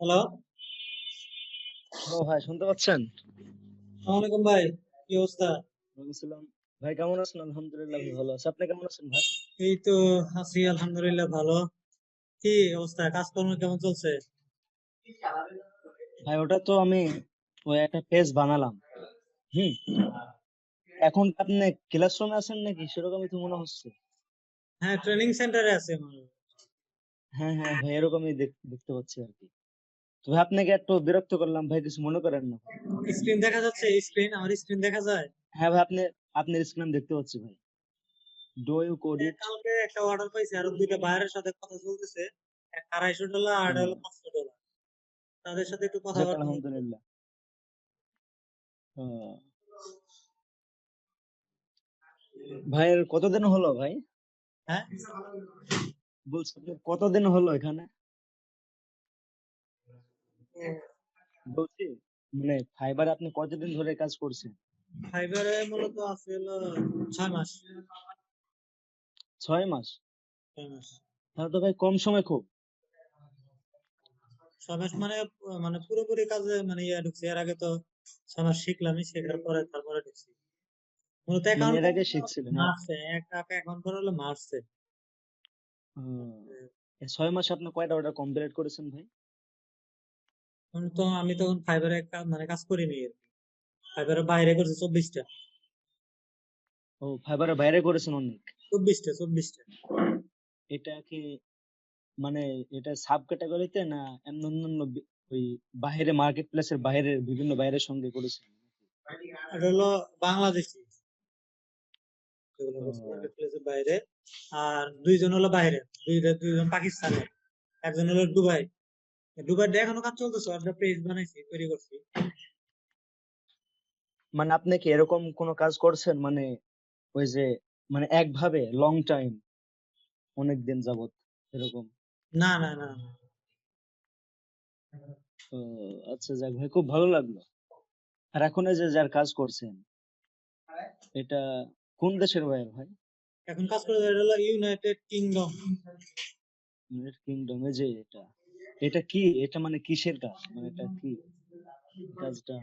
Hello ও ভাই শুনতে পাচ্ছেন? আসসালামাইকুম ভাই কি অবস্থা? বলছিলাম ভাই কেমন আছেন? আলহামদুলিল্লাহ ভালো আছি। আপনি কেমন আছেন ভাই? এই তো আছি আলহামদুলিল্লাহ ভালো। কি অবস্থা? কাজকর্ম কেমন চলছে? ভাই ওটা তো আমি ওই একটা পেজ বানালাম। হুম? এখন আপনি ক্লাসরুমে আছেন নাকি? সেরকমই তো মনে হচ্ছে। হ্যাঁ ট্রেনিং সেন্টারে আছে হ্যাঁ হ্যাঁ ভাই এরকমই দেখতে পাচ্ছি আর কি। তো ভাই আপনাকে একটু বিরক্ত করলাম। ভাই কিছু মনে করেন না। স্ক্রিন দেখা যাচ্ছে? স্ক্রিন আমার স্ক্রিন দেখা যায়? হ্যাঁ ভাই আপনি আপনার স্ক্রিন দেখতে পাচ্ছি ভাই। ডো ইউ কোড ইট কালকে একটা অর্ডার পাইছি আর দুইটা বাইরের সাথে কথা চলতেছে। আড়াইশো ডলার আর হলো পাঁচশো ডলার তাদের সাথে একটু কথা বলতে আলহামদুলিল্লাহ। ভাইয়ের কতদিন হলো ভাই? হ্যাঁ? বলছি কতদিন হলো এখানে? বলছি মানে ফাইবার আপনি কতদিন ধরে কাজ করছেন? ফাইবারে মূলত আছে হলো ছয় মাস। ছয় মাস? ছয় মাস। তাহলে তো ভাই কম সময় খুব। ছয় মাস মানে মানে পুরোপুরি কাজে মানে ইয়া ঢুকছে। এর আগে তো ছয় মাস শিখলামই শেখার পরে তারপরে ঢুকছি। মূলত মানে অ্যাকাউন্ট এর আগে শিখছিলেন না? মারছে এক টাকা অ্যাকাউন্ট করে হলো। ছয় মাসে আপনি কয়টা অর্ডার কমপ্লিট করেছেন ভাই? তো আমি তখন ফাইবারে মানে কাজ করিনি। আর ফাইবারের বাইরে করছি চব্বিশটা। ও ফাইবারের বাইরে করেছেন অনেক? চব্বিশটা চব্বিশটা। এটা কি মানে এটা সাব ক্যাটাগরিতে না এমন অন্যান্য ওই বাইরে মার্কেট প্লেসের বাইরে বিভিন্ন বাইরের সঙ্গে করেছেন? এটা হলো বাংলাদেশি। করছে marketplace এর বাইরে। আর দুইজন হলো বাইরে। দুইটা দুইজন পাকিস্তানের একজন হলো দুবাই। দুবাইতে এখনও কাজ চলতেছে একটা পেজ বানাইছি তৈরি করছি। মানে আপনি কি এরকম কোনো কাজ করছেন? মানে ওই যে মানে একভাবে লং টাইম অনেক দিন যাবত এরকম? না না না। আচ্ছা যাক ভাই খুব ভালো লাগল। আর এখন যে যার কাজ করছেন এটা কোন দেশের ভাইয়ের ভাই? এখন কাজ করে এটা হলো ইউনাইটেড কিংডম ইউনাইটেড কিংডম এ যে এটা। এটা কি? এটা মানে কিসের কাজ? মানে এটা কি? কাজটা?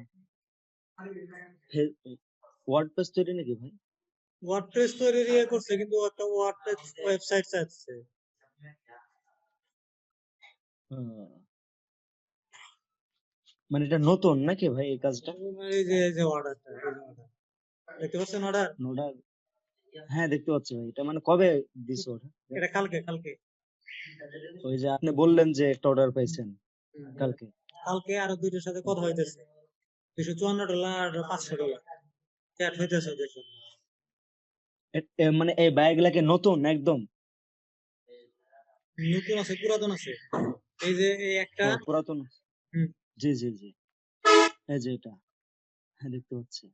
ওয়ার্ডপ্রেস তৈরি নাকি ভাই? ওয়ার্ডপ্রেস তৈরি ইয়ে করছে কিন্তু একটা ওয়ার্ডপ্রেস ওয়েবসাইট চাচ্ছে। মানে এটা নতুন নাকি ভাই এই কাজটা? এই যে এই যে অর্ডারটা দেখতে পাচ্ছেন অর্ডার ওটা হ্যাঁ দেখতে পাচ্ছি ভাই। এটা মানে কবে দিছো ওটা এটা কালকে কালকে। ওই যে আপনি বললেন যে একটা অর্ডার পাইছেন কালকে। কালকে আরও দুইটার সাথে কথা হইতেছে। চুয়ান্ন ডলার আর পাঁচশো ডলার। হইতেছে ওদের মানে এই ব্যাগগুলাকে নতুন একদম? নতুন আছে পুরাতন আছে। এই যে এই একটা পুরাতন জি জি জি। এই যে এটা। হ্যাঁ দেখতে পাচ্ছি।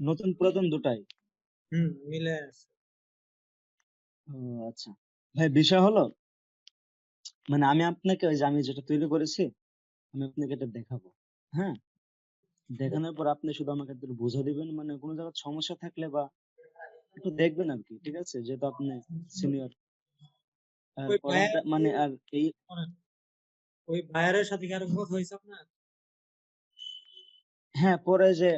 নতুন পুরাতন দুটাই? হুম মিলে আছে। ও আচ্ছা। ভাই বিষয় হলো মানে আমি আপনাকে ওই যে আমি যেটা তৈরি করেছি আমি আপনাকে এটা দেখাবো। হ্যাঁ? দেখানোর পর আপনি শুধু আমাকে একটু বুঝে দিবেন মানে কোনো জায়গায় সমস্যা থাকলে বা একটু দেখবেন আর কি ঠিক আছে? যেহেতু আপনি সিনিয়র মানে আর এই ওই ভাইয়ারের সাথে কি আরও কথা হয়েছে আপনার? হ্যাঁ পরে যে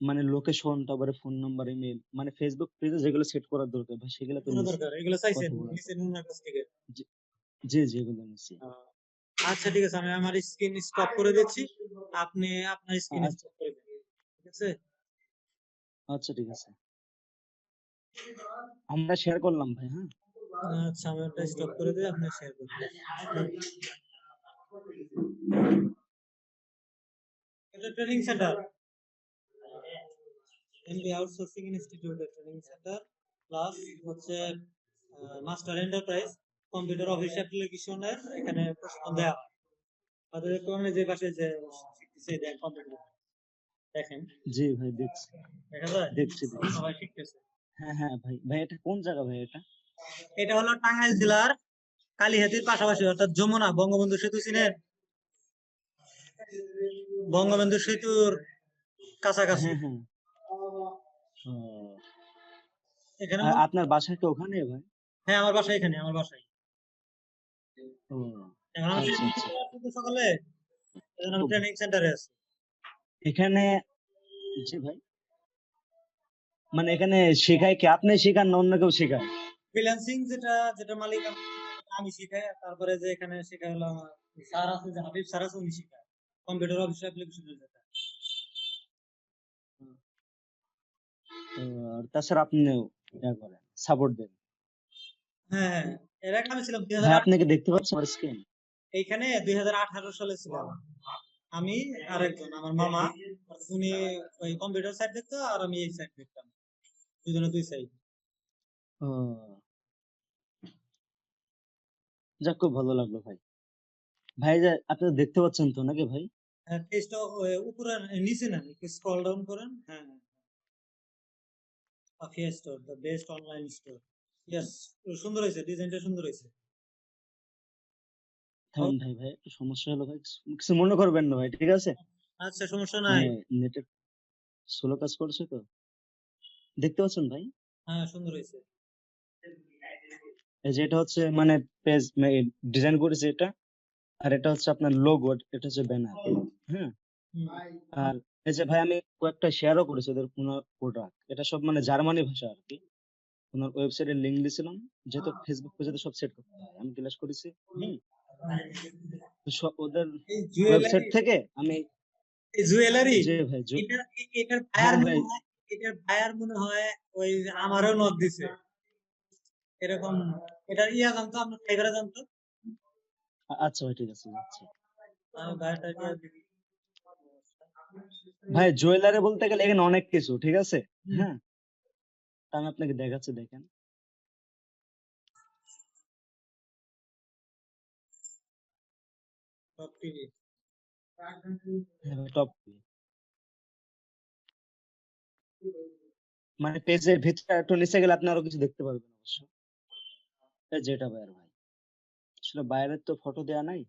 মানে লোকেশন তারপরে ফোন নাম্বার ইমেল মানে ফেসবুক পেজে যেগুলো সেট করার দরকার ভাই সেগুলো তো দরকার এগুলো চাইছেন। নিচে নুনার কাছ থেকে? জি জি এগুলো আহ, আচ্ছা ঠিক আছে আমি আমার স্ক্রিন স্টপ করে দিচ্ছি। আপনি আপনার স্ক্রিন আচ্ছা। স্টপ করে দিন ঠিক আছে? আচ্ছা ঠিক আছে। আমরা শেয়ার করলাম ভাই হ্যাঁ? আচ্ছা আমি ওটা স্টপ করে দিই আপনি শেয়ার করুন। এটা ট্রেনিং সেন্টার এমবি আউটসোর্সিং ইনস্টিটিউটের ট্রেনিং সেন্টার প্লাস হচ্ছে মাস্টার এন্টারপ্রাইজ কম্পিউটার অফিস অ্যাপ্লিকেশনের এখানে প্রশিক্ষণ দেওয়া হয়। তাদের কোন যে পাশে যে শিখতেছে দেন কম্পিউটার। দেখেন। জি ভাই দেখছি। দেখা যায়? দেখছি সবাই শিখতেছে। হ্যাঁ হ্যাঁ ভাই। ভাই এটা কোন জায়গা ভাই এটা? এটা হলো টাঙ্গাইল জেলার কালিহাতির পাশাপাশি অর্থাৎ যমুনা বঙ্গবন্ধু সেতু চিনেন বঙ্গবন্ধু সেতুর কাছাকাছি। হ্যাঁ হ্যাঁ। এখানে আপনার বাসা কি ওখানে ভাই? হ্যাঁ আমার বাসা এখানে আমার বাসায়। এখন আমি আচ্ছা, আচ্ছা। সকালে? এখন আমি খুব- ট্রেনিং সেন্টারে আছি। এখানে জি ভাই। মানে এখানে শেখায় কি? আপনি শেখান না অন্য কেউ শেখায়? ফ্রিল্যান্সিং যেটা যেটা মালিক আমি শিখাই তারপরে যে এখানে শেখা হলো আমার স্যার আছে যে হাবিব স্যার আছে উনি শিখায়। কম্পিউটার অফিস অ্যাপ্লিকেশনের যেটা। তাছাড়া আপনিও ইয়া করেন সাপোর্ট দেন। হ্যাঁ হ্যাঁ। এর আগে আমি ছিলাম দুই ভাই আপনি কি দেখতে পাচ্ছেন আমার স্ক্রিন এইখানে দুই হাজার আঠারো সালে ছিলাম। আমি আরেকজন আমার মামা উনি ওই কম্পিউটার সাইড দেখতো আর আমি এই সাইড দেখতাম। দুজনে দুই সাইড যাক খুব ভালো লাগল ভাই। ভাই যে আপনি দেখতে পাচ্ছেন তো নাকি ভাই? পেজটা উপরে নিচে না একটু স্ক্রল ডাউন করেন। হ্যাঁ হ্যাঁ Afia store the best online store yes সুন্দর হয়েছে ডিজাইনটা সুন্দর হয়েছে। থামেন ভাই ভাই একটু সমস্যা হলো ভাই কিছু- মনে করবেন না ভাই ঠিক আছে? আচ্ছা সমস্যা নাই। মানে স্লো কাজ করছে তো? দেখতে পাচ্ছেন ভাই? হ্যাঁ সুন্দর হয়েছে। হচ্ছে মানে পেজ ডিজাইন করেছে এটা আর এটা হচ্ছে আপনার লোগো এটা হচ্ছে ব্যানার হ্যাঁ? আর এই যে ভাই আমি কয়েকটা শেয়ারও করেছি ওদের কোনো প্রোডাক্ট এটা সব মানে জার্মানি ভাষা আর কি। ওনার ওয়েবসাইটের লিংক দিয়েছিলাম যেহেতু ফেসবুক পেজে সব সেট করতে হয় আমি ক্লাস করেছি হুম। ওদের ওয়েবসাইট থেকে আমি এই জুয়েলারি যে ভাই এটা এটার হ্যাঁ বায়ার মনে হয় এটার বায়ার মনে হয় ওই আমারও নক দিছে। এরকম এটার ইয়া জানতো আপনার টাইগারে জানতো? আচ্ছা ভাই ঠিক আছে আচ্ছা। ভাই জুয়েলারি বলতে গেলে এখানে অনেক কিছু ঠিক আছে? হ্যাঁ? আমি আপনাকে দেখাচ্ছি দেখেন। টপ মানে পেজের ভিতরে একটু নিচে গেলে আপনি আরও কিছু দেখতে পারবেন অবশ্য। এই যে এটা ভাই। আসলে বাইরের তো ফটো দেয়া নাই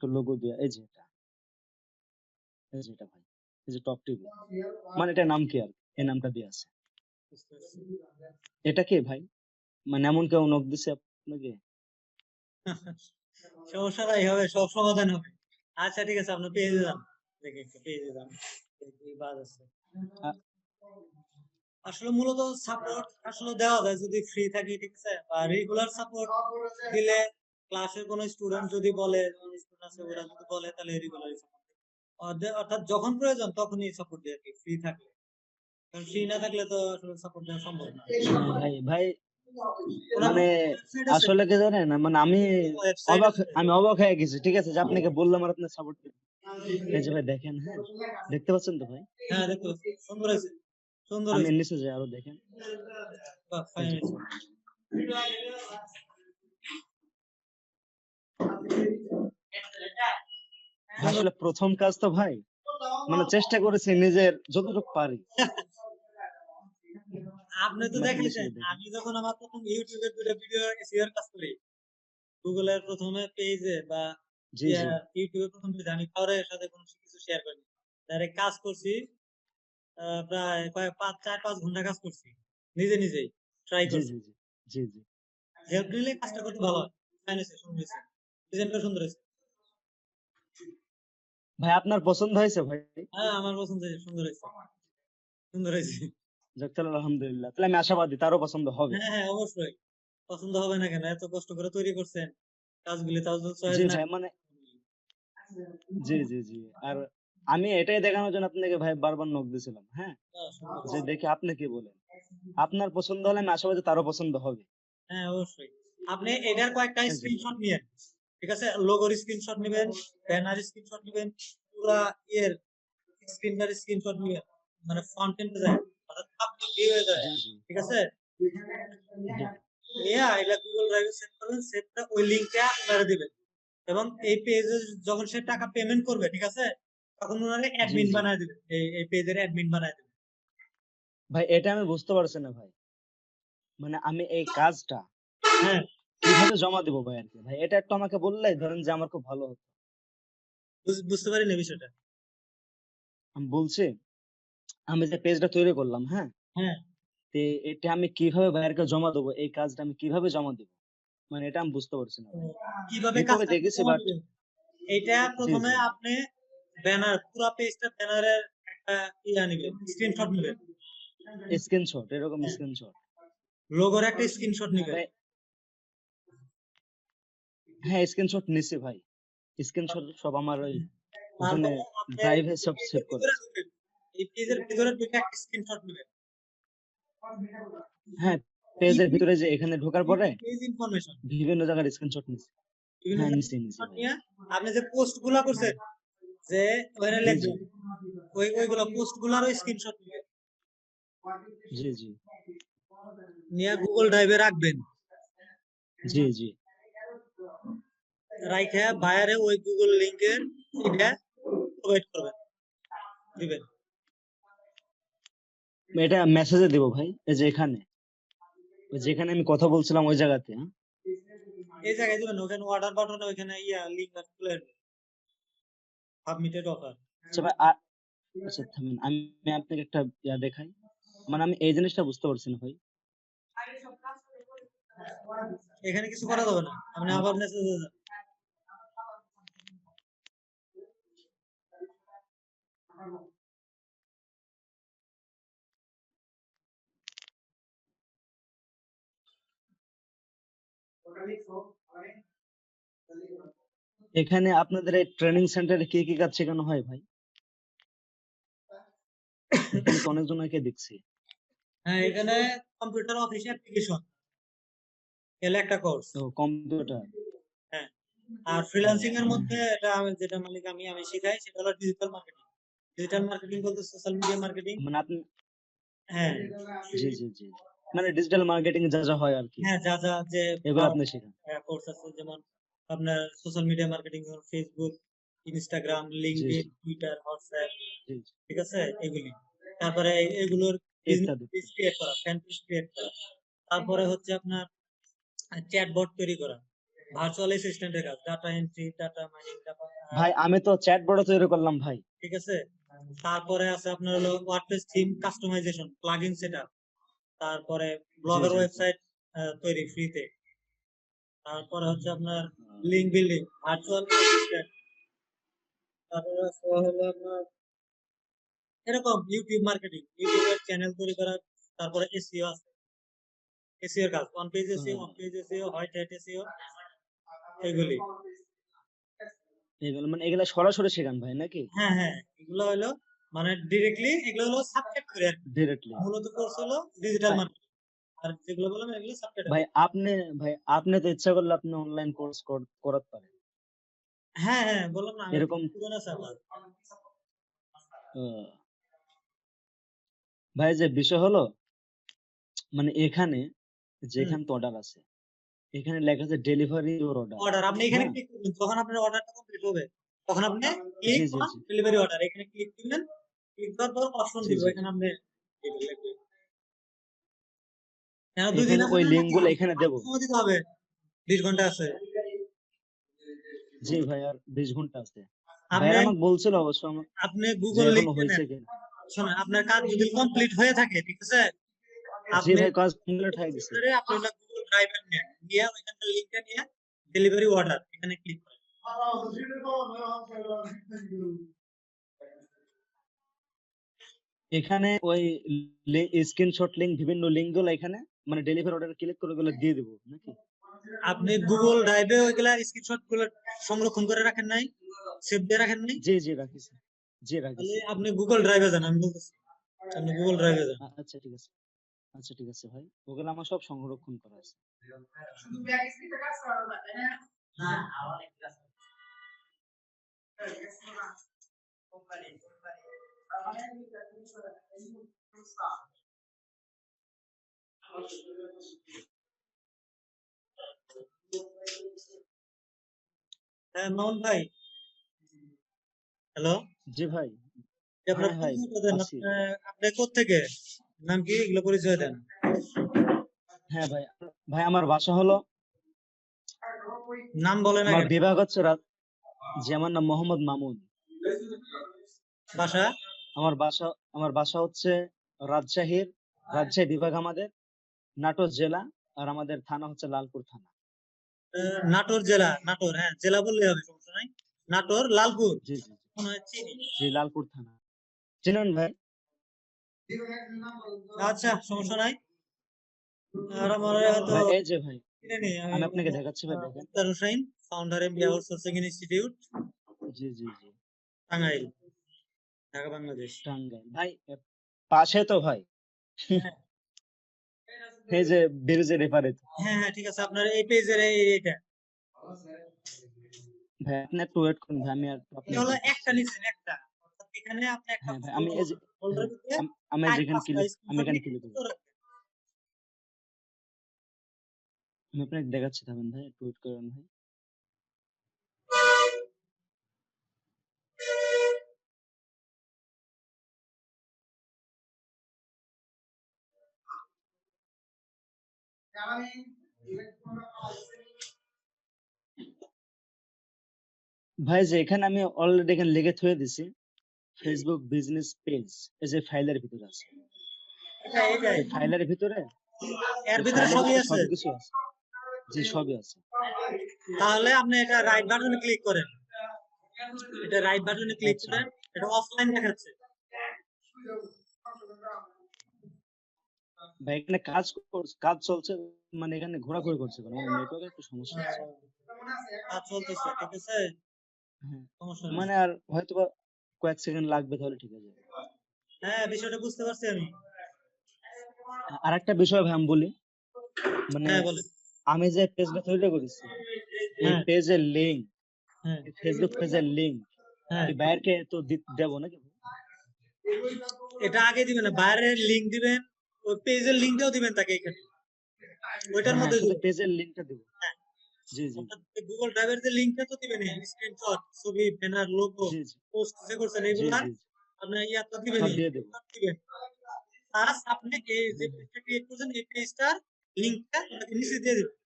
তো লোগো দেয়া। এই যে এটা। এই যে এটা ভাই। এই যে টপ টিভি মানে এটা নাম কি আর? এই নামটা দেয়া আছে। এটা কে ভাই? মানে এমন কেউ নক দিছে আপনাকে? সমস্যা নাই হবে সব সমাধান হবে। আচ্ছা ঠিক আছে আপনি পেয়ে যান দেখে একটু পেয়ে যান দেখি বাজ আছে। আসলে মূলত সাপোর্ট আসলে দেওয়া যায় যদি ফ্রি থাকি ঠিক আছে? বা রেগুলার সাপোর্ট দিলে ক্লাসের কোনো স্টুডেন্ট যদি বলে স্টুডেন্ট আছে ওরা যদি বলে তাহলে রেগুলার সাপোর্ট অর্থাৎ যখন প্রয়োজন তখনই সাপোর্ট দিয়ে আর কি ফ্রি থাকলে। ফ্রি না থাকলে তো সাপোর্ট দেওয়া সম্ভব না। ভাই ভাই মানে আসলে কি জানেন? মানে আমি অবাক। আমি অবাক হয়ে গেছি ঠিক আছে? যে আপনাকে বললাম আর আপনি সাপোর্ট এই যে ভাই দেখেন হ্যাঁ? দেখতে পাচ্ছেন তো ভাই? হ্যাঁ দেখো সুন্দর হয়েছে সুন্দর আমি নিচে যাই আরও দেখেন। আসলে প্রথম কাজ তো ভাই মানে চেষ্টা করেছি নিজের যতটুকু পারি। আপনি তো দেখেছেন আমি যখন আমার প্রথম ইউটিউবে দুটো ভিডিও কাজ করি গুগলের প্রথমে পেজে বা ইউটিউবে প্রথম পেজে আমি কারোর সাথে কোনো কিছু শেয়ার করিনি। কাজ করছি প্রায় কয়েক পাঁচ চার পাঁচ ঘণ্টা কাজ করছি নিজে নিজেই ট্রাই করছি। জি জি হেল্প নিলে কাজটা করতে ভালো হয়। হয়েছে, সুন্দর হয়েছে। ডিজাইনটা সুন্দর হয়েছে। ভাই আপনার পছন্দ হয়েছে ভাই? হ্যাঁ আমার পছন্দ হয়েছে সুন্দর হয়েছে। সুন্দর হয়েছে। আলহামদুলিল্লাহ। তাহলে আমি আশাবাদী তারও পছন্দ হবে। হ্যাঁ হ্যাঁ অবশ্যই। পছন্দ হবে না কেন? এত কষ্ট করে তৈরি করছেন। কাজগুলি তাও জি ভাই মানে জি জি জি। আর আমি এটাই দেখানোর জন্য আপনাকে ভাই বারবার নক দিয়েছিলাম হ্যাঁ? হ্যাঁ, যে। দেখি আপনি কি বলেন? আপনার পছন্দ হলে আমি আশাবাদী তারও পছন্দ হবে। হ্যাঁ অবশ্যই। আপনি এটার কয়েকটা হ্যাঁ, স্ক্রিনশট নিয়েন ঠিক আছে? লোগোর স্ক্রিনশট নেবেন ব্যানার স্ক্রিনশট নেবেন পুরা ইয়ের স্ক্রিনটার স্ক্রিনশট নেবেন মানে ফন্ট এন্ড যায় অর্থাৎ পাবলিক ভিউ যায়? জি জি। ঠিক আছে? ইয়া এটা গুগল ড্রাইভে সেভ করবেন সেভটা ওই লিংকটা আপনারা দিবেন। এবং এই পেজে যখন সে টাকা পেমেন্ট করবে ঠিক আছে? তখন ওনারে অ্যাডমিন বানায় দিবেন। এই এই পেজের অ্যাডমিন বানায় দিবেন। ভাই এটা আমি বুঝতে পারছি না ভাই। মানে আমি এই কাজটা হ্যাঁ। কীভাবে জমা দেবো ভাই আর কি? ভাই এটা একটু আমাকে বললে ধরেন যে আমার খুব ভালো হতো। বুঝ- বুঝতে পারিনি বিষয়টা। আমি বলছি আমি যে পেজটা তৈরি করলাম হ্যাঁ? হ্যাঁ। তে এটা আমি কীভাবে ভাইয়ারকে জমা দেবো? এই কাজটা আমি কীভাবে জমা দেবো? মানে এটা আমি বুঝতে পারছি না কীভাবে কাজটা দেখেছি দিবেন? এইটা প্রথমে আপনি ব্যানার পুরো পেজটা ব্যানারের একটা ইয়া নিবেন স্ক্রিনশট নিবেন। স্ক্রিনশট এরকম স্ক্রিনশট লোগোর একটা স্ক্রিনশট নিবেন। ভাই। হ্যাঁ স্ক্রিনশট নিছি ভাই। স্ক্রিনশট সব আমার ওই ড্রাইভে সব সেভ করে। এই পেজের ভিতরে ঢুকে একটা স্ক্রিনশট নিবেন। হ্যাঁ পেজের ভিতরে যে এখানে ঢোকার পরে পেজ ইনফরমেশন বিভিন্ন জায়গার স্ক্রিনশট নিছি। হ্যাঁ নিছি নিছি। আপনি যে পোস্টগুলা করছেন যে ওখানে ওই ওইগুলো পোস্ট গুলারও স্ক্রিনশট নিবেন। জি জি। নিয়ে গুগল ড্রাইভে রাখবেন। জি জি। রাইখে বাইরে ওই গুগল লিংকের এটা প্রোভাইড করবেন। দিবেন। এটা মেসেজে দিব ভাই এই যে এখানে। যেখানে আমি কথা বলছিলাম ওই জায়গাতে হ্যাঁ? এই জায়গায় দিবেন ওখানে অর্ডার বাটনে ওখানে ইয়া লিংক খুলে সাবমিটেড অফার আচ্ছা ভাই আর আচ্ছা থামেন আমি আপনাকে একটা ইয়া দেখাই। মানে আমি এই জিনিসটা বুঝতে পারছি না ভাই। এখানে কিছু করা যাবে না। আপনি আবার মেসেজ এখানে আপনাদের এই ট্রেনিং সেন্টারে কি কি কাজ শেখানো হয় ভাই? অনেক জনকে দেখছি। হ্যাঁ এখানে কম্পিউটার অফিস অ্যাপ্লিকেশন এলে একটা কোর্স তো কম্পিউটার আর ফ্রিল্যান্সিং এর মধ্যে এটা আমি যেটা মালিক আমি আমি শেখাই সেটা হলো ডিজিটাল মার্কেটিং ডিজিটাল মার্কেটিং বলতে সোশ্যাল মিডিয়া মার্কেটিং মানে আপনি হ্যাঁ। জি জি জি। মানে ডিজিটাল মার্কেটিং যা যা হয় আর কি হ্যাঁ যা যা যে এগুলো আপনি শেখান। কোর্স আছে যেমন আপনার social media marketing Facebook Instagram LinkedIn Twitter WhatsApp ঠিক আছে? এগুলি। তারপরে এগুলোর পেজ ক্রিয়েট করা ফ্যান পেজ ক্রিয়েট করা। তারপরে হচ্ছে আপনার চ্যাটবট তৈরি করা ভার্চুয়াল অ্যাসিস্ট্যান্টের কাজ ডাটা এন্ট্রি ডাটা মাইনিং ভাই আমি তো চ্যাট বোর্ড তৈরি করলাম ভাই। ঠিক আছে? তারপরে আছে আপনার হলো WordPress theme customization plugin setup তারপরে ব্লগার। ওয়েবসাইট তৈরি ফ্রিতে তারপরে হচ্ছে আপনার লিঙ্ক বিল্ডিং ভার্চুয়াল তারপরে হলো আপনার এরকম ইউটিউব মার্কেটিং ইউটিউবের চ্যানেল তৈরি করা তারপরে এসিও আছে। এসইও কাজ on page SEO hmm. On page SEO white hat SEO এগুলি। এগুলো মানে এগুলো সরাসরি শেখান ভাই নাকি? হ্যাঁ হ্যাঁ এগুলো হলো মানে ডিরেক্টলি এগুলো হলো সাবজেক্ট করে। ডিরেক্টলি মূলত কোর্স হলো ডিজিটাল ভাই- মার্কেটিং আর যেগুলো বললাম এগুলো সাবজেক্ট ভাই আপনি ভাই আপনি তো ইচ্ছা করলে আপনি অনলাইন কোর্স করাতে পারেন। হ্যাঁ হ্যাঁ বললাম না এরকম পুরোনো আহ, ভাই যে বিষয় হলো মানে এখানে যেখানে তো অর্ডার আছে এখানে লেখা আছে ডেলিভারি ইউর অর্ডার অর্ডার আপনি এখানে হ্যাঁ। ক্লিক করবেন যখন আপনার অর্ডারটা কমপ্লিট হবে তখন আপনি ক্লিক। ডেলিভারি অর্ডার এখানে ক্লিক দিবেন ক্লিক করার পর অপশন দিব এখানে আপনি এটা দুই দিন ওই লিঙ্কগুলো এখানে দেবো। দিতে হবে। বিশ ঘণ্টা আছে। জি ভাই আর বিশ ঘণ্টা আছে। আপনি আমাকে বলছিল অবশ্য আপনি যে গুগল লিখে হয়েছে কিনা শোনেন আপনার কাজ যদি কমপ্লিট হয়ে থাকে ঠিক আছে? জি আপনি কাজ কমপ্লিট হয়ে গেছে। আপনি ওটা গুগল ড্রাইভে নিয়ে ওইখানকার লিংকটা নিয়ে ডেলিভারি অর্ডার এখানে ক্লিক করেন। এখানে ওই স্ক্রিনশট লিংক বিভিন্ন লিঙ্কগুলো এখানে মানে ডেলিভারি অর্ডার ক্লিক করে ওগুলো দিয়ে দেবো নাকি? আপনি গুগল ড্রাইভে ওইগুলা স্ক্রিনশটগুলো সংরক্ষণ করে রাখেন নাই? সেভ দিয়ে রাখেন নাই? জি জি রাখিস জি রাখিস তাহলে আপনি গুগল ড্রাইভে যান আমি বলতেছি। আপনি গুগল ড্রাইভে যান। আচ্ছা ঠিক আছে। আচ্ছা ঠিক আছে ভাই। ওগুলো আমার সব সংরক্ষণ করা আছে। হ্যাঁ ভাই। হ্যালো? জি ভাই। আপনার হ্যাঁ ভাই। আপনি- নাম কি? এগুলো পরিচয় দেন। হ্যাঁ ভাই ভাই আমার বাসা হলো নাম বলেন আমার আগে। বিভাগ হচ্ছে জি আমার নাম মোহাম্মদ মামুন। বাসা? আমার বাসা আমার বাসা হচ্ছে রাজশাহীর রাজশাহী বিভাগ আমাদের নাটোর জেলা আর আমাদের থানা হচ্ছে লালপুর থানা। নাটোর জেলা নাটোর হ্যাঁ জেলা বললেই হবে সমস্যা নাই। নাটোর লালপুর। জি জি চিনি। জি লালপুর থানা। চিনেন ভাই? আচ্ছা সমস্যা নাই। আর আমার হয়তো এই যে ভাই আমি আপনাকে দেখাচ্ছি ভাই দেখেন। Hossain founder MB outsourcing institute জি জি জি। টাঙ্গাইল। ঢাকা বাংলাদেশ। টাঙ্গাইল ভাই পাশে তো ভাই। এই যে ব্রিজের এপারে হ্যাঁ হ্যাঁ ঠিক আছে। আপনার এই পেজের এই এইটা। ভাই আপনি একটু ওয়েট করুন ভাই আমি আর এটা আপনাকে হলো একটা নিছেন একটা। এখানে আপনি একটা হ্যাঁ আমি এই যে আম- যেখানে ক্লিক আমি এখানে ক্লিক করব। আমি আপনাকে দেখাচ্ছি থাকুন ভাই একটু ওয়েট করুন ভাই। ভাই যে এখানে আমি অলরেডি এখানে লিখে থুয়ে দিছি ফেসবুক বিজনেস পেজ এই যে ফাইলের ভিতরে আছে। এটা এইটাই এই ফাইলের ভিতরে এর ভিতরে সবই আছে? সবকিছু আছে। জি সবই আছে। তাহলে আপনি এটা রাইট বাটনে ক্লিক করেন। এটা রাইট বাটনে ক্লিক আচ্ছা। করেন এটা অফলাইন দেখাচ্ছে। ভাই এখানে কাজ করছে কাজ চলছে মানে এখানে ঘোরাঘুরি করছে কোনো? নেটওয়ার্কের একটু সমস্যা আছে? কাজ চলতেছে ঠিক আছে হ্যাঁ মানে আর হয়তো কয়েক সেকেন্ড লাগবে তাহলে ঠিক আছে। হ্যাঁ বিষয়টা বুঝতে পারছি আমি। আর একটা বিষয় ভাই আমি বলি মানে হ্যাঁ আমি যে পেজটা তৈরি করেছি এই হ্যাঁ। পেজের লিংক হ্যাঁ। ফেসবুক পেজের লিংক হ্যাঁ। কি বাইরকে তো দেবো নাকি? এটা আগে দিবেন না বাইরের লিংক দিবেন পেজের লিংকটাও দিবেন তাকে এখানে। ওইটার মধ্যে পেজের লিংকটা দেবো। হ্যাঁ। জি জি। গুগল ড্রাইভের যে লিংকটা তো দিবেন স্ক্রিনশট ছবি ব্যানার লোগো পোস্ট যে করছেন এগুলা আপনার ইয়া তো দিবেন প্লাস আপনি এই যে পেজটা ক্রিয়েট করছেন এই পেজটার লিংকটা নিচে দিয়ে দিবেন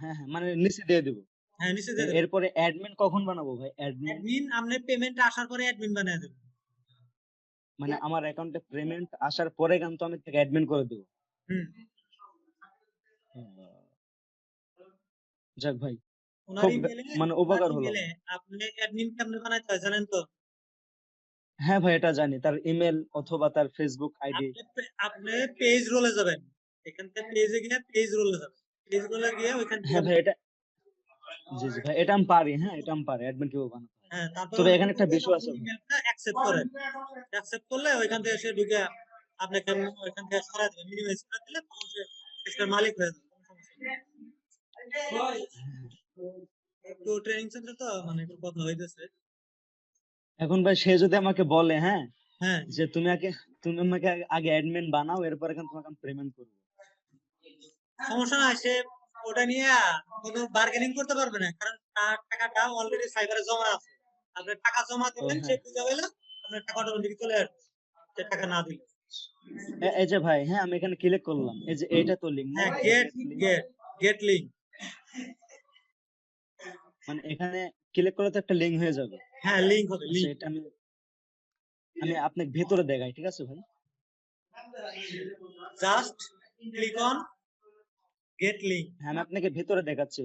হ্যাঁ হ্যাঁ মানে নিচে দিয়ে দেবো। হ্যাঁ নিচে দিয়ে এরপরে অ্যাডমিন কখন বানাবো ভাই? অ্যাডমিন অ্যাডমিন আপনি পেমেন্ট আসার পরে অ্যাডমিন বানিয়ে দেবেন। মানে আমার অ্যাকাউন্টে পেমেন্ট আসার পরে কিন্তু আমি তাকে অ্যাডমিন করে দেবো। হুম। যাক ভাই মানে উপকার হলো। আপনি অ্যাডমিন কেমনে বানাইতে হয় জানেন তো? হ্যাঁ ভাই এটা জানি। তার ইমেল অথবা তার ফেসবুক আইডি আপনি পেজ রোলে যাবেন। এখান থেকে পেজে গিয়ে পেজ রোলে যাবেন। পেজ রোলে গিয়ে ওইখান থেকে হ্যাঁ ভাই এটা জি জি ভাই এটা আমি পারি হ্যাঁ এটা আমি পারি। অ্যাডমিন কীভাবে বানাতে হয় তারপর এখানে একটা বিষয় আছে। অ্যাকসেপ্ট করেন অ্যাকসেপ্ট করলে ওইখান থেকে সে ঢুকে আপনাকে ওইখান থেকে দেবে মিনিমাইজ করে দিলে তখন সে পেজটার মালিক হয়ে যাবে। একটু ট্রেনিং সেন্টার তো মানে একটু কথা হইতেছে। এখন ভাই সে যদি আমাকে বলে হ্যাঁ হ্যাঁ। যে তুমি আগে তুমি আমাকে আগে- অ্যাডমিন বানাও এরপর এখন তোমাকে আমি পেমেন্ট করব। সমস্যা নাই সে ওটা নিয়ে কোনো বার্গেনিং করতে পারবে না কারণ তার টাকাটা অলরেডি সাইবারে জমা আছে। আপনি টাকা জমা দিবেন হ্যাঁ। সে বুঝা পেলে আপনার টাকা অটোমেটিক চলে আসবে সে টাকা না দিলে। এই যে ভাই হ্যাঁ আমি এখানে ক্লিক করলাম। এই যে এইটা তো লিঙ্ক হ্যাঁ গেট গেট গেট লিংক মানে এখানে ক্লিক করলে তো একটা লিঙ্ক হয়ে যাবে। হ্যাঁ লিংক হবে লিংক এটা আমি আমি আপনাকে ভেতরে দেখাই ঠিক আছে ভাই? Just click on get link হ্যাঁ আমি আপনাকে ভেতরে দেখাচ্ছি।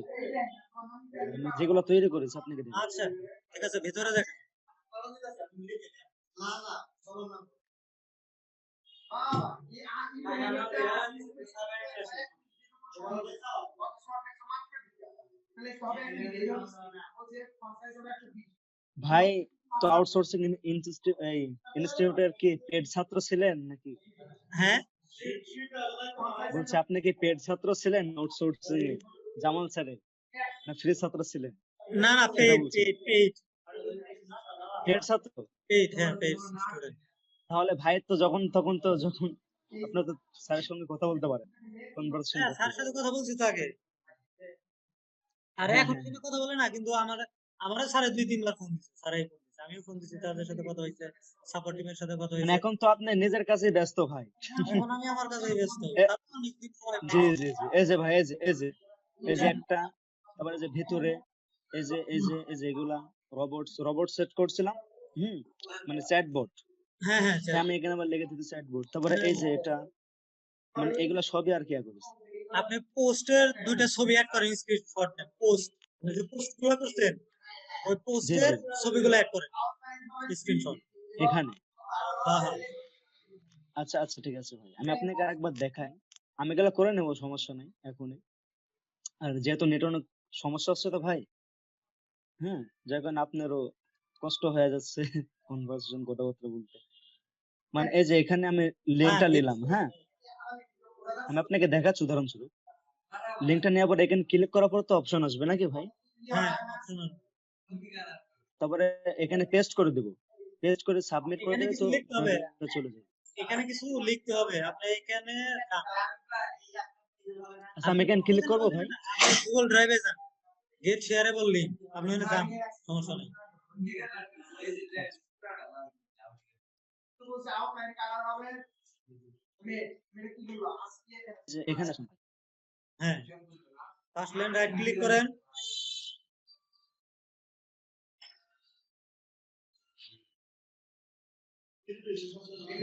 যেগুলো তৈরি করেছি আপনাকে আচ্ছা। ঠিক আছে ভিতরে দেখ ভাই তো আউটসোর্সিং ইনস্টিটিউটের কি পেড ছাত্র ছিলেন নাকি? হ্যাঁ? বলছি আপনি কি পেড ছাত্র ছিলেন আউটসোর্সিং জামাল স্যারের? না ফ্রি ছাত্র ছিলেন? না না সেটা পেইড পেইড পেইড ছাত্র? পেইড হ্যাঁ পেইড স্টুডেন্ট তাহলে ভাই তো যখন তখন তো যখন আপনার তো স্যারের সঙ্গে কথা বলতে পারেন কনভারসেশন হ্যাঁ স্যার সাথে কথা বলছি তো আগে। আর হ্যাঁ, এখন হ্যাঁ। কিন্তু কথা বলে না কিন্তু আমার আমারও স্যারে দুই তিনবার ফোন দিছে স্যারাই ফোন দিছে। আমিও ফোন দিছি তাদের সাথে কথা হয়েছে সাপোর্ট টিমের সাথে কথা মানে হয়েছে। এখন তো আপনি নিজের কাছেই ব্যস্ত ভাই। এখন আমি আমার কাছেই ব্যস্ত। জি জি জি এই যে ভাই এই যে এই যে এই যে একটা তারপরে যে ভিতরে এই যে এই যে এই যে এগুলা রোবটস রোবট সেট করছিলাম হুম? মানে চ্যাটবট হ্যাঁ হ্যাঁ আমি এখানে আবার লিখে দিতে চ্যাটবট তারপরে এই যে এটা মানে এগুলা সবই আর কি করেছি? আপনি পোস্টের দুইটা ছবি অ্যাড করেন স্ক্রিনশট নেন পোস্ট যে পোস্টগুলো করছেন ওই পোস্টের ছবিগুলো অ্যাড করেন স্ক্রিনশট এখানে? হ্যাঁ হ্যাঁ। আচ্ছা আচ্ছা ঠিক আছে ভাই। আমি আপনাকে আরেকবার দেখাই। আমি এগুলো করে নেব সমস্যা নাই এখনই। আর যেহেতু নেট অনেক সমস্যা হচ্ছে তো ভাই হ্যাঁ কারণে আপনারও কষ্ট হয়ে যাচ্ছে কনভার্সেশন কথাবার্তা বলতে। মানে এই যে এখানে আমি লিঙ্কটা হ্যাঁ, নিলাম হ্যাঁ? আমি আপনাকে দেখাচ্ছি উদাহরণস্বরূপ। লিঙ্কটা নেওয়ার পর এখানে ক্লিক করার পর তো অপশন আসবে নাকি ভাই? হ্যাঁ তারপরে এখানে পেস্ট করে দেবো। পেস্ট করে সাবমিট করে দিলে তো চলে যাবে। এখানে কিছু লিখতে হবে। আপনি এখানে আচ্ছা আমি এখানে ক্লিক করব ভাই। গুগল ড্রাইভে যান। গেট শেয়ারে বললি আপনি ওখানে যান সমস্যা নেই হ্যাঁ। রাইট ক্লিক করেন।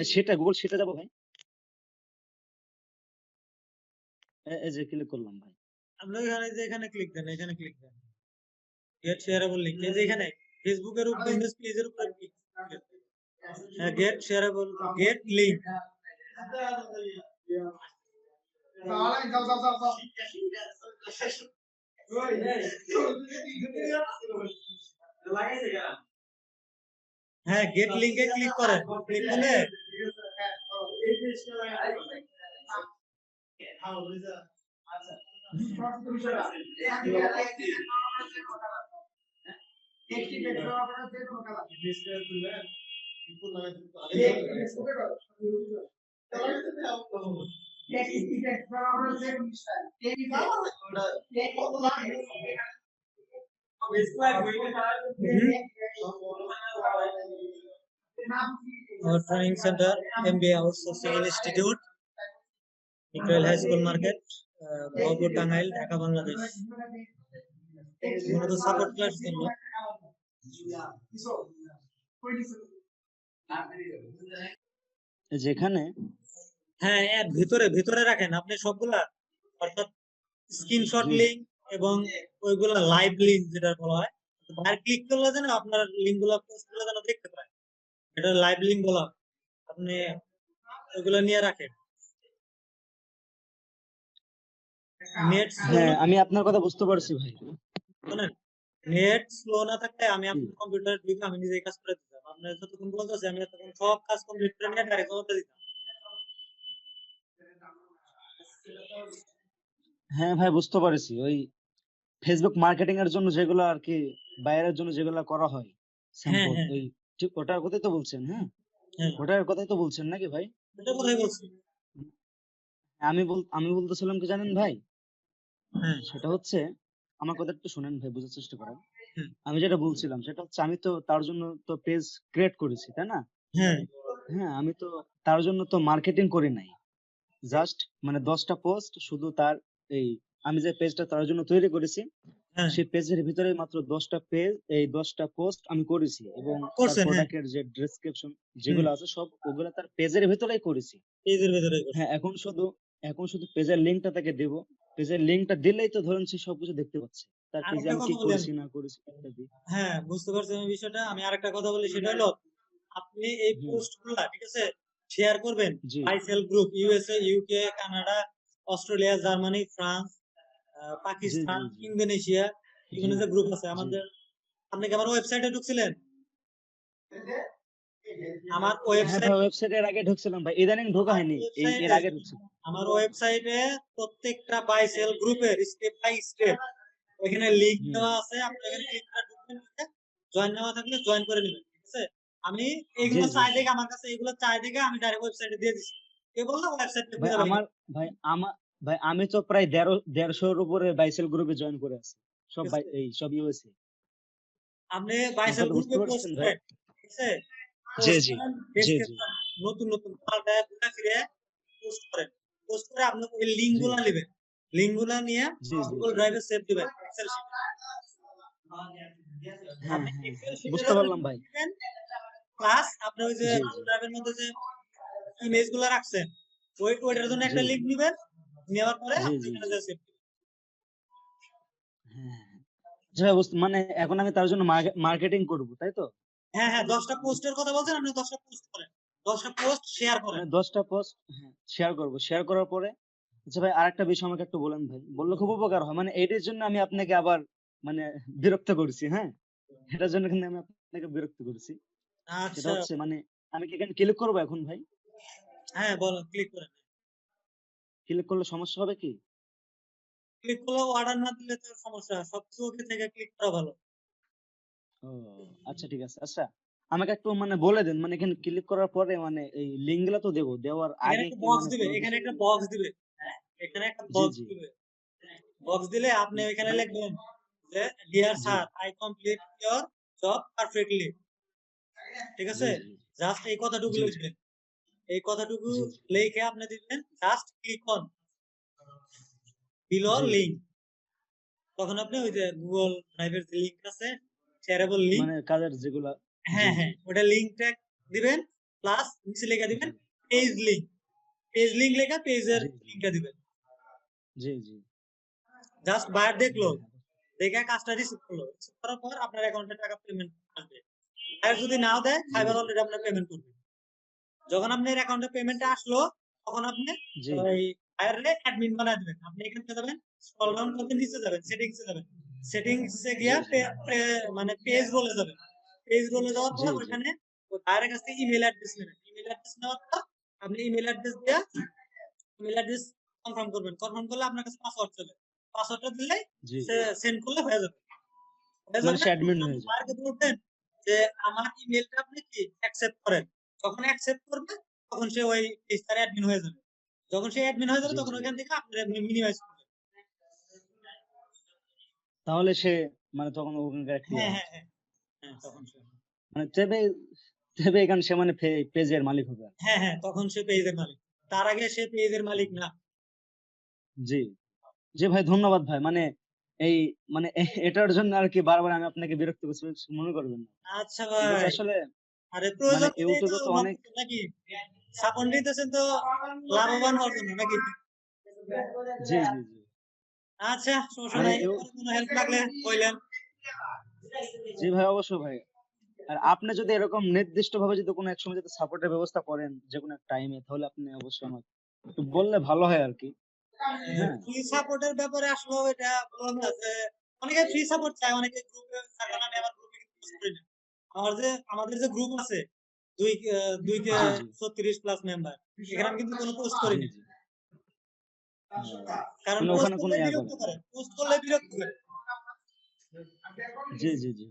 সেটা গুগল সেটা যাব ভাই। এই যে ক্লিক করলাম ভাই। আপনি এখানে যে এখানে ক্লিক দেন এখানে ক্লিক দেন গেট শেয়ারেবল লিংক এই যে এখানে ফেসবুকের উপর বিজনেস পেজের উপর ক্লিক হ্যাঁ গেট শেয়ারেবল গেট লিংক হ্যাঁ গেট লিংকে ক্লিক করেন ক্লিক করলে Our training center, MBA, House, social institute, Equal High School Market. Tangail Dhaka Bangladesh. মূলত সাপোর্ট ক্লাস জন্য। এই হ্যাঁ এর ভিতরে ভিতরে রাখেন। আপনি সবগুলা অর্থাৎ স্ক্রিনশট লিংক এবং ওইগুলা লাইভ লিংক যেটা বলা হয় বাইরে ক্লিক করলে যেন আপনার লিংকগুলা পোস্টগুলো যেন দেখতে পায়। এটা লাইভ লিংক বলা আপনি ওইগুলো নিয়ে রাখেন। নেট হ্যাঁ আমি আপনার কথা বুঝতে পারছি ভাই। শোনেন নেট স্লো না থাকলে আমি আপনার কম্পিউটার ঢুকে আমি নিজেই কাজ করে দিতাম। আপনার যতক্ষণ বলতেছি আমি তখন সব কাজ কমপ্লিট করে নিয়ে ডাইরেক্ট জমা দিতাম। হ্যাঁ ভাই বুঝতে পারছি। ওই ফেসবুক মার্কেটিং এর জন্য যেগুলো আর কি বাইরের জন্য যেগুলো করা হয় স্যাম্পল হ্যাঁ। ওই ঠিক ওটার কথাই তো বলছেন হ্যাঁ? হ্যাঁ। ওটার কথাই তো বলছেন নাকি ভাই? আমি বল আমি বলতেছিলাম কি জানেন ভাই? হ্যাঁ সেটা হচ্ছে আমার কথা একটু শুনেন ভাই বোঝার চেষ্টা করেন। আমি যেটা বলছিলাম সেটা হচ্ছে আমি তো তার জন্য তো পেজ ক্রিয়েট করেছি তাই না? হ্যাঁ আমি তো তার জন্য তো মার্কেটিং করি নাই। জাস্ট মানে দশটা পোস্ট শুধু তার এই আমি যে পেজটা তার জন্য তৈরি করেছি সেই পেজের ভিতরে মাত্র দশটা পেজ এই দশটা পোস্ট আমি করেছি এবং করছেন, হ্যাঁ। প্রোডাক্টের যে ডেসক্রিপশন যেগুলো আছে সব ওগুলো তার পেজের ভিতরেই করেছি। পেজের ভেতরে হ্যাঁ এখন শুধু এখন শুধু পেজের লিঙ্কটা তাকে দেব। পেজের লিঙ্কটা দিলেই তো ধরুন সে সবকিছু দেখতে পাচ্ছে। তার পেজে আমি কি করেছি না করেছি হ্যাঁ বুঝতে পারছি আমি বিষয়টা। আমি আরেকটা কথা বলি সেটা হলো আপনি এই হুম। পোস্টগুলা ঠিক আছে শেয়ার করবেন। আইসেল group USA UK Canada Australia Germany France Pakistan. Indonesia বিভিন্ন যে গ্রুপ আছে। আমাদের আপনি কি আমার ওয়েবসাইটে ঢুকছিলেন? আমার হ্যাঁ ওয়েবসাইট ভাই ওয়েবসাইটের আগে ঢুকছিলাম ভাই। ইদানিং ঢোকা হয়নি। এর আগে ঢুকছিলাম। আমার ওয়েবসাইটে প্রত্যেকটা বাই সেল গ্রুপের স্টেপ বাই স্টেপ লিংক দেওয়া আছে। আপনি এখানে ঢুকবেন জয়েন নেওয়া থাকলে জয়েন করে নেবেন ঠিক আছে? আমি এইগুলো। চাই দেখে আমার কাছে এগুলো চাই দেখে আমি ডাইরেক্ট ওয়েবসাইটে দিয়ে দিছি। কে বলল? ওয়েবসাইটে ভাই আমার ভাই আমার ভাই আমি তো প্রায় দেড় দেড়শোর উপরে বাইসেল গ্রুপে জয়েন করে আছি। সব। এই সব ইউএসএ আপনি বাইসেল গ্রুপে পোস্ট ঠিক আছে? জি, জি, জি, জি। নতুন নতুন পাল্টায় ঘুরে ফিরে পোস্ট করেন। পোস্ট করে আপনি ওই নেবেন। নিয়ে গুগল ড্রাইভে সেভ দিবেন এক্সেল শিটে হ্যাঁ, হ্যাঁ, হ্যাঁ, বুঝতে পারলাম ভাই। প্লাস আপনি ওই যে ড্রাইভের মধ্যে যে ইমেজগুলা রাখছেন ওই ওইটার জন্য একটা। লিংক নিবেন নেওয়ার পরে সেভ হ্যাঁ, হ্যাঁ। আচ্ছা মানে এখন আমি তার জন্য মার্কেটিং করব তাই তো? হ্যাঁ হ্যাঁ দশটা পোস্টের কথা বলছেন আপনি দশটা পোস্ট করেন। দশটা পোস্ট শেয়ার করেন। মানে দশটা পোস্ট শেয়ার করব। শেয়ার করার পরে আচ্ছা ভাই আরেকটা বিষয় আমাকে একটু বলেন ভাই। বললে খুব উপকার হয়। মানে এটার জন্য আমি আপনাকে আবার মানে বিরক্ত করছি হ্যাঁ? এটার জন্য কিন্তু আমি আপনাকে বিরক্ত করছি। সেটা আচ্ছা। হচ্ছে মানে আমি কি এখানে ক্লিক করব এখন ভাই? হ্যাঁ বলো ক্লিক করেন। ক্লিক করলে সমস্যা হবে কি? ক্লিক করলে অর্ডার না দিলে তো সমস্যা। ওকে থেকে ক্লিক করা ভালো। ও আচ্ছা ঠিক আছে। আচ্ছা আমাকে একটু মানে বলে দেন মানে এখানে ক্লিক করার পরে মানে এই লিঙ্কগুলা তো দেবো দেওয়ার আগে একটা বক্স মানে দিবে এখানে একটা বক্স দিবে। এখানে একটা বক্স দিবে। বক্স দিলে আপনি এখানে লিখবেন যে dear. Sir I complete your job perfectly ঠিক আছে? জাস্ট এই কথাটুকু। লিখবেন। এই কথাটুকু। লিখে আপনি দিবেন just click on below. Link তখন আপনি ওই যে গুগল ড্রাইভের যে লিংক আছে শেয়ারেবল লিংক মানে কাজের যেগুলা হ্যাঁ হ্যাঁ ওটা লিংক ট্যাগ দিবেন প্লাস নিচে লেখা দিবেন পেজ লিংক পেজ লিংক লেখা পেজের। লিংকটা দিবেন। জি জি। জাস্ট বায়ার দেখল দেখে কাজটা রিসিভ করল করার পর আপনার অ্যাকাউন্টে টাকা পেমেন্ট আসবে। আর যদি নাও দেয় ফাইবার অলরেডি আপনার পেমেন্ট করবে। যখন আপনার অ্যাকাউন্টে পেমেন্ট আসলো তখন আপনি ওই ফায়ারে অ্যাডমিন বানায় দিবেন। আপনি এখানে যাবেন স্ক্রল ডাউন করতে নিচে যাবেন সেটিংসে যাবেন। সেটিংসে গিয়া মানে পেজ রোলে যাবেন পেজ রোলে যাওয়ার পর ওখানে কাছ থেকে ইমেল অ্যাড্রেস নেবেন ইমেল অ্যাড্রেস নেওয়ার পর আপনি ইমেল অ্যাড্রেস দিয়া ইমেল অ্যাড্রেস কনফার্ম করবেন। কনফার্ম করলে আপনার কাছে পাসওয়ার্ড চলে। পাসওয়ার্ডটা দিলে সেন্ড করলে হয়ে যাবে। মানে যাবে। সে admin যাবে। ফায়ারকে বলবেন যে আমার ইমেলটা আপনি কি অ্যাকসেপ্ট করেন? যখন অ্যাকসেপ্ট করবে তখন সে ওই পেজটার অ্যাডমিন হয়ে যাবে। যখন সে অ্যাডমিন হয়ে যাবে তখন জি। ওইখান থেকে আপনার মিনিমাইজ তাহলে সে মানে তখন ওখানকার সে মানে তেবে তেবে এখানে সে মানে পেজের মালিক হবে। হ্যাঁ হ্যাঁ তখন সে পেজের মালিক। তার আগে সে পেজের মালিক না। জি। জি ভাই ধন্যবাদ ভাই। মানে এই মানে এটার জন্য আর কি বারবার আমি আপনাকে বিরক্ত করছি মনে করবেন না। আচ্ছা ভাই। আসলে আরে প্রয়োজন মানে ইউটিউবে তো অনেক- নাকি? সাপোর্ট নিতেছেন তো লাভবান হওয়ার জন্য নাকি? জি জি জি। আচ্ছা সমস্যা নাই। কোনো হেল্প লাগলে বললেন জি ভাই অবশ্যই ভাই। আর আপনি যদি এরকম নির্দিষ্ট ভাবে যদি কোনো এক সময় যদি সাপোর্টের ব্যবস্থা করেন যে কোনো টাইমে তাহলে আপনি অবশ্যই আমাকে একটু বললে ভালো হয় আর কি। হ্যাঁ। ফ্রি সাপোর্টের ব্যাপারে আসলে এটা বললাম না যে অনেকে ফ্রি সাপোর্ট চায় অনেকে গ্রুপে থাকে না আমি আবার গ্রুপে পোস্ট করি না। আমার যে আমাদের যে গ্রুপ আছে দুই দুই। ছত্রিশ প্লাস মেম্বার এখানে আমি কিন্তু কোনো পোস্ট করি না। হ্যাঁ। কারণ মানে ওখানে কোনো বিরক্ত করে পোস্ট করলে বিরক্ত করে। জি জি জি।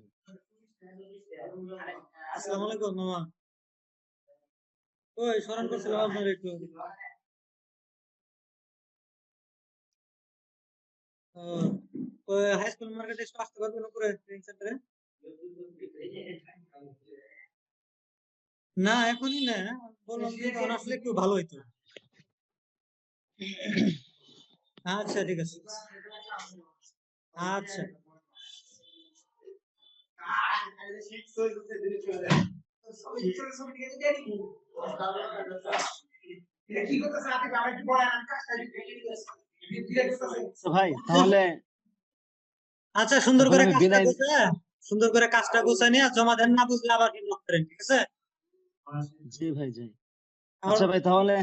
আসসালামু আলাইকুম মামা। ওই স্মরণ করছিলাম আপনার একটু। হাই স্কুল মার্কেটে একটু আসতে পারবেন উপরে ট্রেনিং সেন্টারে না এখনই না বললাম আসলে একটু ভালো হইতো। আচ্ছা ঠিক আছে। আচ্ছা। ভাই তাহলে আচ্ছা সুন্দর করে কাজটা সুন্দর করে কাজটা গোছায় নিয়ে জমা দেন না বুঝলে আবার কি করেন ঠিক আছে? জি ভাই জি। আচ্ছা ভাই তাহলে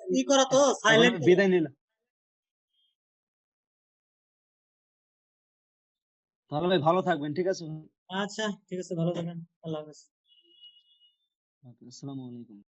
কি করো তো সাইলেন্ট বিদায় নিলাম। তাহলে ভাই ভালো থাকবেন ঠিক আছে আচ্ছা ঠিক আছে ভালো থাকেন আল্লাহ হাফেজ। আসসালামু আলাইকুম।